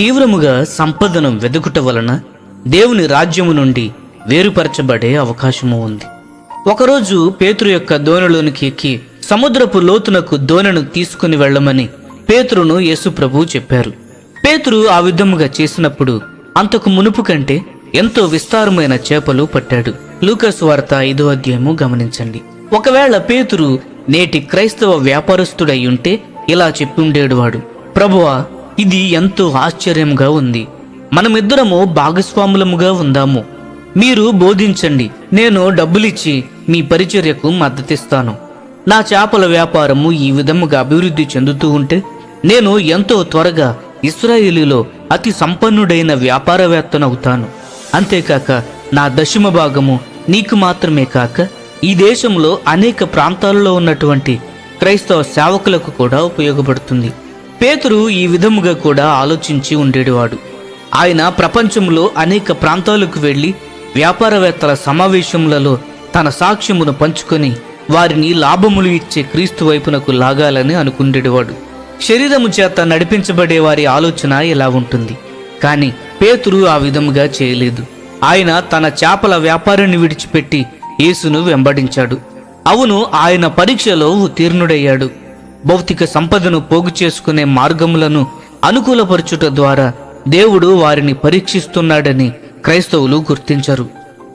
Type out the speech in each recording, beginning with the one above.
తీవ్రముగా సంపదను వెదుకుట వలన దేవుని రాజ్యము నుండి వేరుపరచబడే అవకాశము ఉంది. ఒకరోజు పేతురు యొక్క దోణలోనికి ఎక్కి సముద్రపు లోతునకు దోణను తీసుకుని వెళ్ళమని పేతురును యేసుప్రభువు చెప్పారు. పేతురు ఆ విధముగా చేసినప్పుడు అంతకు మునుపు కంటే ఎంతో విస్తారమైన చేపలు పట్టాడు. లూకస్ వార్త ఐదో అధ్యాయము గమనించండి. ఒకవేళ పేతురు నేటి క్రైస్తవ వ్యాపారస్తుడై ఉంటే ఇలా చెప్పుండేడువాడు ప్రభువా ఇది ఎంతో ఆశ్చర్యంగా ఉంది. మనమిద్దరము భాగస్వాములముగా ఉందాము. మీరు బోధించండి. నేను డబ్బులిచ్చి మీ పరిచర్యకు మద్దతిస్తాను. నా చేపల వ్యాపారము ఈ విధముగా అభివృద్ధి చెందుతూ ఉంటే నేను ఎంతో త్వరగా ఇస్రాయేలీలో అతి సంపన్నుడైన వ్యాపారవేత్తనవుతాను. అంతేకాక నా దశమ భాగము నీకు మాత్రమే కాక ఈ దేశంలో అనేక ప్రాంతాలలో ఉన్నటువంటి క్రైస్తవ సేవకులకు కూడా ఉపయోగపడుతుంది. పేతురు ఈ విధముగా కూడా ఆలోచించి ఉండేవాడు. ఆయన ప్రపంచంలో అనేక ప్రాంతాలకు వెళ్ళి వ్యాపారవేత్తల సమావేశములలో తన సాక్ష్యమును పంచుకొని వారిని లాభములు ఇచ్చే క్రీస్తు వైపునకు లాగాలని అనుకుండేవాడు. శరీరము చేత నడిపించబడే వారి ఆలోచన ఇలా ఉంటుంది. కానీ పేతురు ఆ విధముగా చేయలేదు. ఆయన తన చేపల వ్యాపారాన్ని విడిచిపెట్టి యేసును వెంబడించాడు. అవును ఆయన పరీక్షలో ఉత్తీర్ణుడయ్యాడు. భౌతిక సంపదను పోగు చేసుకునే మార్గములను అనుకూలపరచుట ద్వారా దేవుడు వారిని పరీక్షిస్తున్నాడని క్రైస్తవులు గుర్తించరు.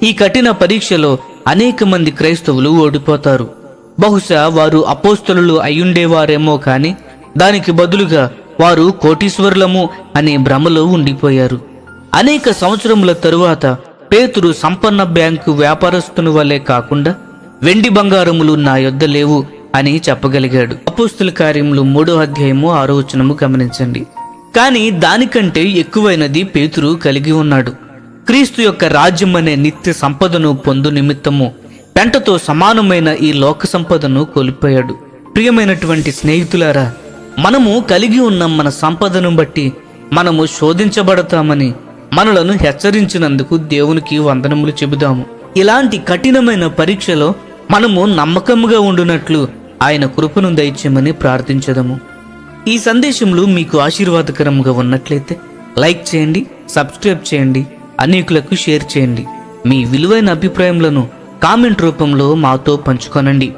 ఈ కఠిన పరీక్షలో అనేక మంది క్రైస్తవులు ఓడిపోతారు. బహుశా వారు అపోస్తలు అయ్యుండేవారేమో కాని దానికి బదులుగా వారు కోటీశ్వరులము అనే భ్రమలో ఉండిపోయారు. అనేక సంవత్సరముల తరువాత పేతురు సంపన్న బ్యాంకు వ్యాపారస్తుని వల్లే కాకుండా వెండి బంగారములు నా యొద్ద లేవు అని చెప్పగలిగాడు. అపోస్తుల కార్యములు మూడో అధ్యాయము ఆరో వచనము గమనించండి. కానీ దానికంటే ఎక్కువైనది పేతురు కలిగి ఉన్నాడు. క్రీస్తు యొక్క రాజ్యం అనే నిత్య సంపదను పొందు నిమిత్తము పెంటతో సమానమైన ఈ లోక సంపదను కోల్పోయాడు. ప్రియమైనటువంటి స్నేహితులారా మనము కలిగి ఉన్న మన సంపదను బట్టి మనము శోధించబడతామని మనలను హెచ్చరించినందుకు దేవునికి వందనములు చెబుదాము. ఇలాంటి కఠినమైన పరీక్షలో మనము నమ్మకముగా ఉండునట్లు ఆయన కృపను దయచేయమని ప్రార్థించదము. ఈ సందేశములు మీకు ఆశీర్వాదకరంగా ఉన్నట్లయితే లైక్ చేయండి సబ్స్క్రైబ్ చేయండి అనేకులకు షేర్ చేయండి. మీ విలువైన అభిప్రాయములను కామెంట్ రూపంలో మాతో పంచుకొనండి.